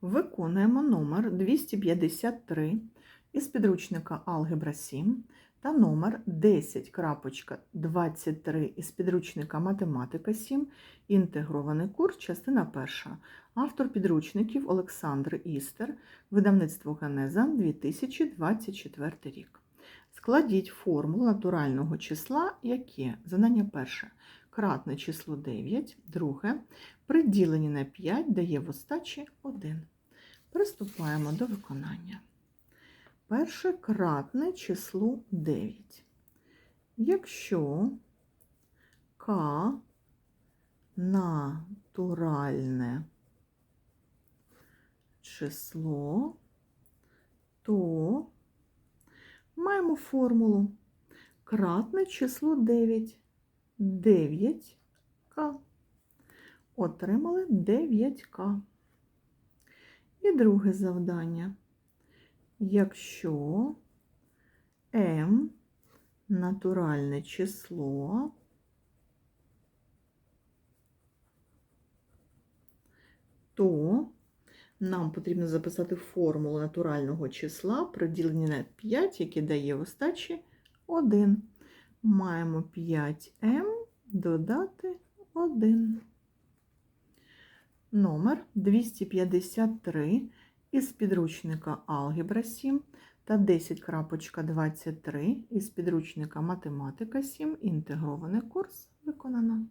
Виконуємо номер 253 із підручника Алгебра 7 та номер 10.23 із підручника Математика 7, інтегрований курс, частина 1. Автор підручників Олександр Істер, видавництво Генеза 2024 рік. Складіть формулу натурального числа, яке задання перше кратне число 9, друге при діленні на 5 дає в остачі 1. Приступаємо до виконання. Перше кратне числу 9. Якщо К натуральне число, то маємо формулу кратне число 9. 9К. Отримали 9К. І друге завдання. Якщо М натуральне число, то нам потрібно записати формулу натурального числа при діленні на 5, яке дає в остачі 1. Маємо 5М додати 1. Номер 253 із підручника Алгебра 7 та 10.23 із підручника Математика 7. Інтегрований курс виконано.